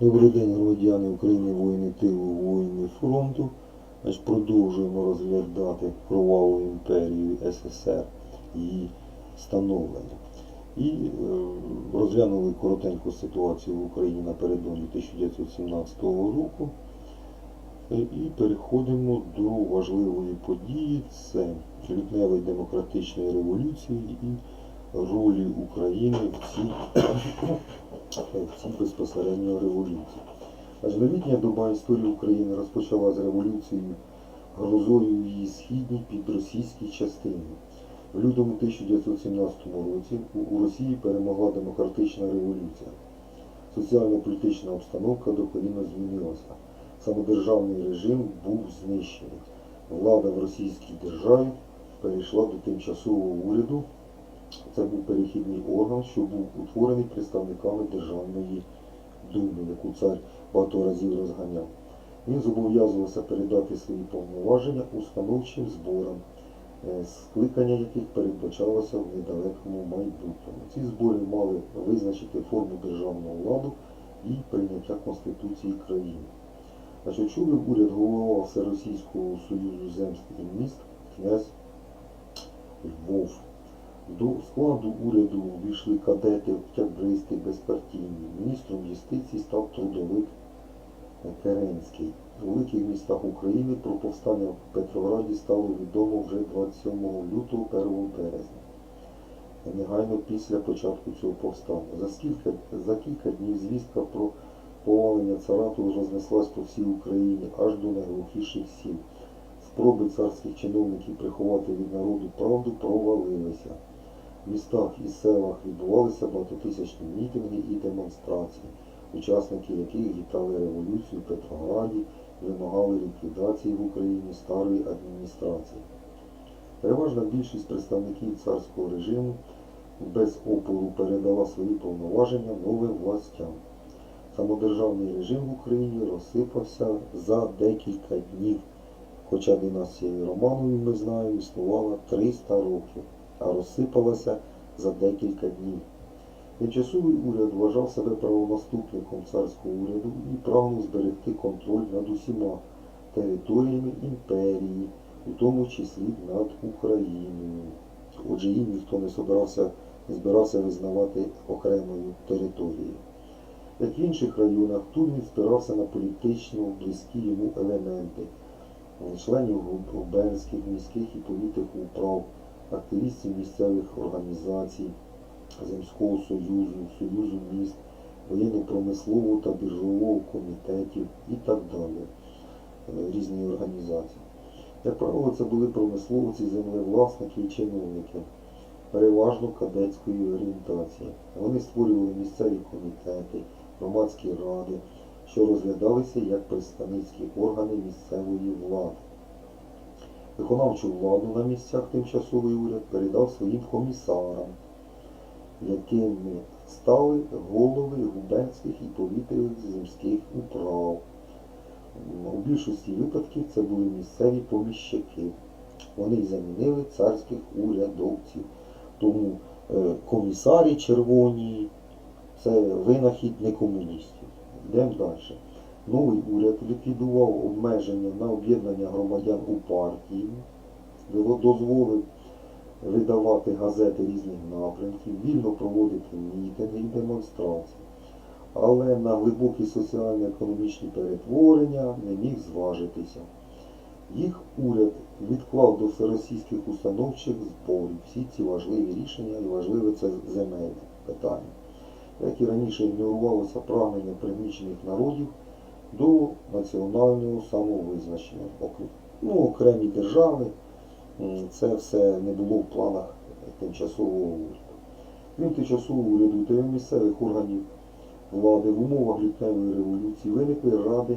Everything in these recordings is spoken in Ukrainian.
Добрий день, громадяни України, воїни тилу, воїни фронту. Значить, продовжуємо розглядати кроваву імперію СССР її становлення. І е, розглянули коротеньку ситуацію в Україні напередодні 1917 року. Е, І переходимо до важливої події. Це лютневої демократичної революції і ролі України в цій безпосередньо революції. Аж новітня доба історії України розпочала з революцією грозою в її східній підросійській частині. В лютому 1917 році у Росії перемогла демократична революція. Соціально-політична обстановка докорінно змінилася. Самодержавний режим був знищений. Влада в російській державі перейшла до тимчасового уряду, це був перехідний орган, що був утворений представниками Державної думи, яку цар багато разів розганяв. Він зобов'язувався передати свої повноваження установчим зборам, е, скликання яких передбачалося в недалекому майбутньому. Ці збори мали визначити форму державного ладу і прийняття Конституції країни. Значить, очолив уряд голова Всеросійського Союзу земств і міст князь Львов. До складу уряду увійшли кадети, октябристи, безпартійні. Міністром юстиції став трудовик Керенський. У великих містах України про повстання в Петрограді стало відомо вже 27 лютого 1 березня. Негайно після початку цього повстання. За, скільки, за кілька днів звістка про повалення царату рознеслась по всій Україні аж до найглухіших сіл. Спроби царських чиновників приховати від народу правду провалилися. Містах і селах відбувалися багатотисячні мітинги і демонстрації, учасники яких вітали революцію в Петрограді, вимагали ліквідації в Україні старої адміністрації. Переважна більшість представників царського режиму без опору передала свої повноваження новим властям. Самодержавний режим в Україні розсипався за декілька днів, хоча династія Романові, ми знаємо, існувала 300 років, а розсипалася за декілька днів. Тимчасовий уряд вважав себе правонаступником царського уряду і прагнув зберегти контроль над усіма територіями імперії, у тому числі над Україною. Отже, їм ніхто не збирався, не збирався визнавати окремою територією. Як в інших районах, тут він спирався на політично близькі йому елементи, членів губ- губернських, міських і повітих управ, активістів місцевих організацій, Земського союзу, Союзу міст, воєнно-промислового та біржового комітетів і так далі, е, різні організації. Як правило, це були промисловці, землевласники і чиновники, переважно кадетської орієнтації. Вони створювали місцеві комітети, громадські ради, що розглядалися як представницькі органи місцевої влади. Виконавчу владу на місцях тимчасовий уряд передав своїм комісарам, якими стали голови губернських і повітряних земських управ. У більшості випадків це були місцеві поміщики. Вони замінили царських урядовців. Тому е, комісарі червоні це винахід не комуністів. Йдемо далі. Новий уряд ліквідував обмеження на об'єднання громадян у партії, дозволив видавати газети різних напрямків, вільно проводити мітинги і демонстрації. Але на глибокі соціально-економічні перетворення не міг зважитися. Їх уряд відклав до всеросійських установчих зборів всі ці важливі рішення і важливе це земельне питання, як і раніше ігнорувалося прагнення приміщених народів до національного самовизначення. Ну, окремі держави, це все не було в планах тимчасового уряду. Крім тимчасового уряду та місцевих органів влади в умовах лютневої революції виникли ради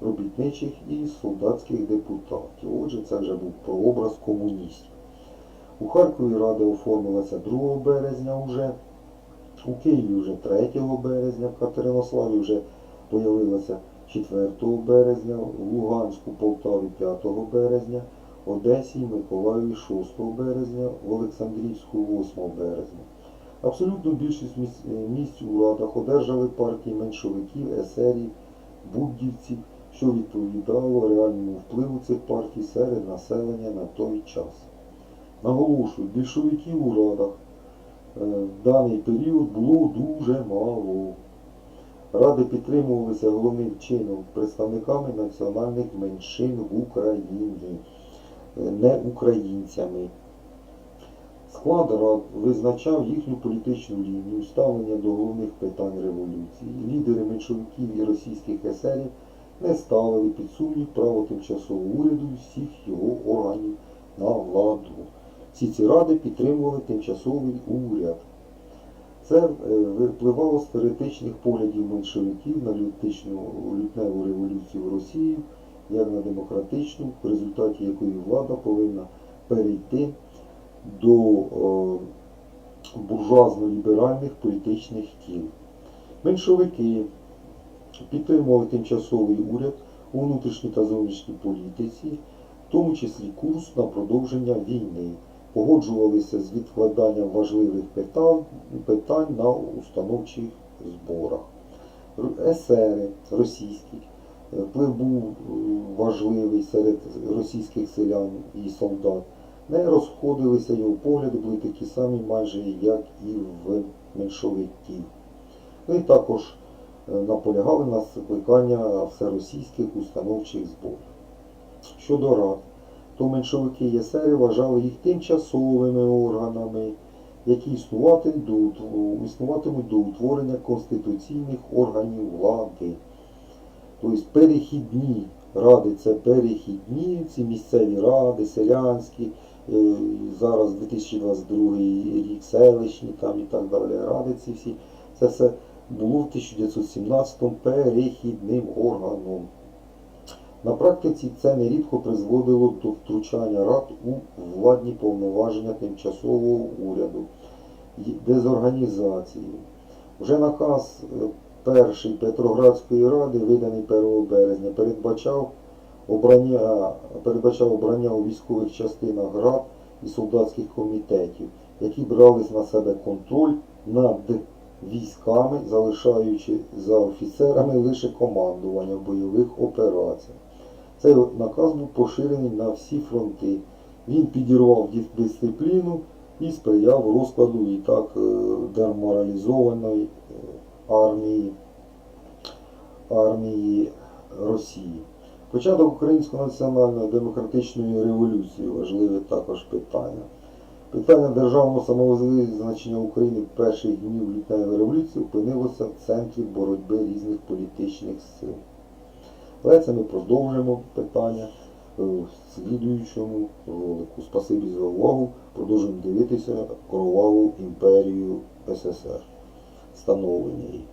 робітничих і солдатських депутатів. Отже, це вже був прообраз комуністів. У Харкові рада оформилася 2 березня вже, у Києві вже 3 березня, в Катеринославі вже появилася 4 березня, Луганську, Полтаві 5 березня, Одесі і Миколаєві 6 березня, в Олександрівську 8 березня. Абсолютну більшість місць, е, місць у радах одержали партії меншовиків, есерів, буддівців, що відповідало реальному впливу цих партій серед населення на той час. Наголошую, більшовиків у радах е, в даний період було дуже мало. Ради підтримувалися головним чином представниками національних меншин в Україні, е, не українцями. Склад рад визначав їхню політичну лінію, ставлення до головних питань революції. Лідери меншовиків і російських есерів не ставили під сумнів право тимчасового уряду і всіх його органів на владу. Всі ці ради підтримували тимчасовий уряд. Це е, випливало з теоретичних поглядів меншовиків на лютневу революцію в Росії, як на демократичну, в результаті якої влада повинна перейти до буржуазно-ліберальних політичних тіл. Меншовики підтримували тимчасовий уряд у внутрішній та зовнішній політиці, в тому числі курс на продовження війни, погоджувалися з відкладанням важливих питань, на установчих зборах. Есери російські е, вплив був е, важливий серед російських селян і солдат. Не розходилися його погляди, були такі самі майже як і в меншовиків. Вони також е, наполягали на скликання всеросійських установчих зборів. Щодо рад, то меншовики і есери вважали їх тимчасовими органами, які існуватимуть до, існуватимуть до утворення конституційних органів влади. Тобто перехідні ради це перехідні, ці місцеві ради, селянські, е, зараз 2022 рік селищні там і так далі, ради ці всі. Це все було в 1917 перехідним органом. На практиці це нерідко призводило до втручання рад у владні повноваження тимчасового уряду, й дезорганізації. Вже наказ е, перший Петроградської ради, виданий 1 березня, передбачав обрання, передбачав обрання у військових частинах рад і солдатських комітетів, які брали на себе контроль над військами, залишаючи за офіцерами лише командування в бойових операціях. Цей наказ був поширений на всі фронти. Він підірвав дисципліну і сприяв розкладу і так е, деморалізованої е, армії, армії Росії. Початок Української національної демократичної революції важливе також питання. Питання державного самовизначення України перших днів лютневої революції опинилося в центрі боротьби різних політичних сил. Але це ми продовжимо питання е, в слідуючому ролику. Спасибі за увагу. Продовжуємо дивитися кроваву імперію СССР. Становлення її.